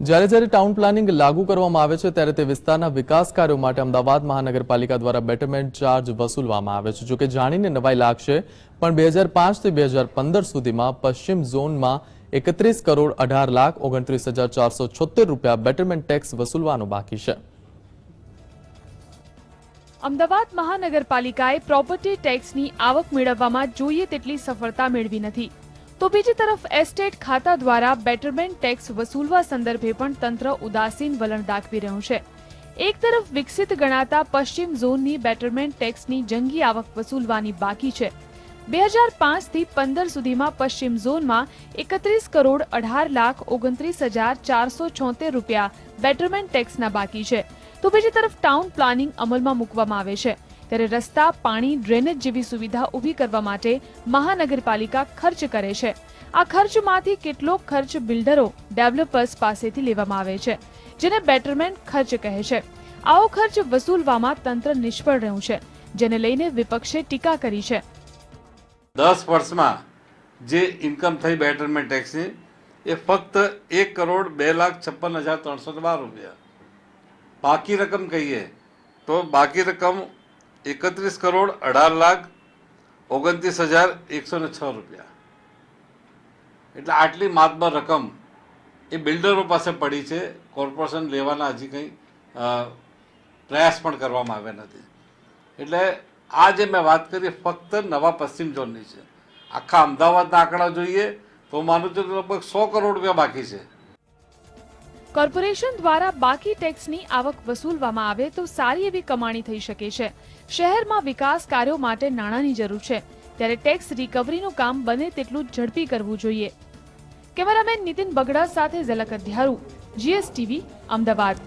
જ્યારે જ્યારે town planning લાગુ કરવામાં આવે છે, ત્યારે તે વિસ્તારના વિકાસ કાર્યો માટે અમદાવાદ મહાનગરપાલિકા દ્વારા બેટરમેન્ટ ચાર્જ વસૂલવામાં આવે છે. જોકે જાણીને નવાઈ લાગશે, પણ બે હજાર પાંચથી બે હજાર પંદર સુધીમાં પશ્ચિમ ઝોનમાં એકત્રીસ કરોડ અઢાર લાખ ઓગણત્રીસ હજાર ચારસો છોતેર રૂપિયા બેટરમેન્ટ ટેક્સ વસૂલવાનું બાકી છે. અમદાવાદ મહાનગરપાલિકાએ પ્રોપર્ટી ટેક્સની આવક મેળવવામાં જોઈએ તેટલી સફળતા મેળવી નથી. તો બીજી તરફ એસ્ટેટ ખાતા દ્વારા બેટરમેન્ટ ટેક્સ વસૂલવા સંદર્ભે પણ તંત્ર ઉદાસીન વલણ દાખવી રહ્યું છે. એક તરફ વિકસિત ગણાતા પશ્ચિમ ઝોનની બેટરમેન્ટ ટેક્સની જંગી આવક વસૂલવાની બાકી છે. બે હજાર પાંચથી પંદર સુધીમાં પશ્ચિમ ઝોનમાં એકત્રીસ કરોડ અઢાર લાખ ઓગણત્રીસ હજાર ચારસો છોતેર રૂપિયા બેટરમેન્ટ ટેક્સના બાકી છે. તો બીજી તરફ ટાઉન પ્લાનિંગ અમલમાં મૂકવામાં આવે છે. ત્યારે રસ્તા, પાણી, ડ્રેનેજ જેવી સુવિધા ઊભી કરવા માટે મહાનગરપાલિકા ખર્ચ કરે છે. આ ખર્ચમાંથી કેટલો ખર્ચ બિલ્ડરો, ડેવલપર્સ પાસેથી લેવામાં આવે છે, જેને બેટરમેન્ટ ખર્ચ કહે છે. આવો ખર્ચ વસૂલવામાં તંત્ર નિષ્ફળ રહ્યું છે, જેને લઈને વિપક્ષે ટીકા કરી છે. દસ વર્ષમાં જે ઇન્કમ થઈ બેટરમેન્ટ ટેક્સની, એ ફક્ત એક કરોડ બે લાખ છપ્પન હજાર ત્રણસો બાર રૂપિયા. બાકી રકમ કહીએ તો બાકી રકમ એકત્રીસ કરોડ અઢાર લાખ ઓગણત્રીસ હજાર એકસો ને છ રૂપિયા. એટલે આટલી માતબર રકમ એ બિલ્ડરો પાસે પડી છે. કોર્પોરેશન લેવાના હજી કંઈ પ્રયાસ પણ કરવામાં આવ્યા નથી. એટલે આ જે મેં વાત કરી ફક્ત નવા પશ્ચિમ ઝોનની છે. આખા અમદાવાદના આંકડા જોઈએ તો માનું છું લગભગ સો કરોડ રૂપિયા બાકી છે. કોર્પોરેશન દ્વારા બાકી ટેક્સની આવક વસૂલવામાં આવે તો સારી એવી કમાણી થઈ શકે છે. શહેરમાં વિકાસ કાર્યો માટે નાણાંની જરૂર છે. ત્યારે ટેક્સ રિકવરીનું કામ બને તેટલું ઝડપી કરવું જોઈએ. કેમેરામેન નીતિન બગડા સાથે ઝલક અધ્યારુ, જીએસટીવી, અમદાવાદ.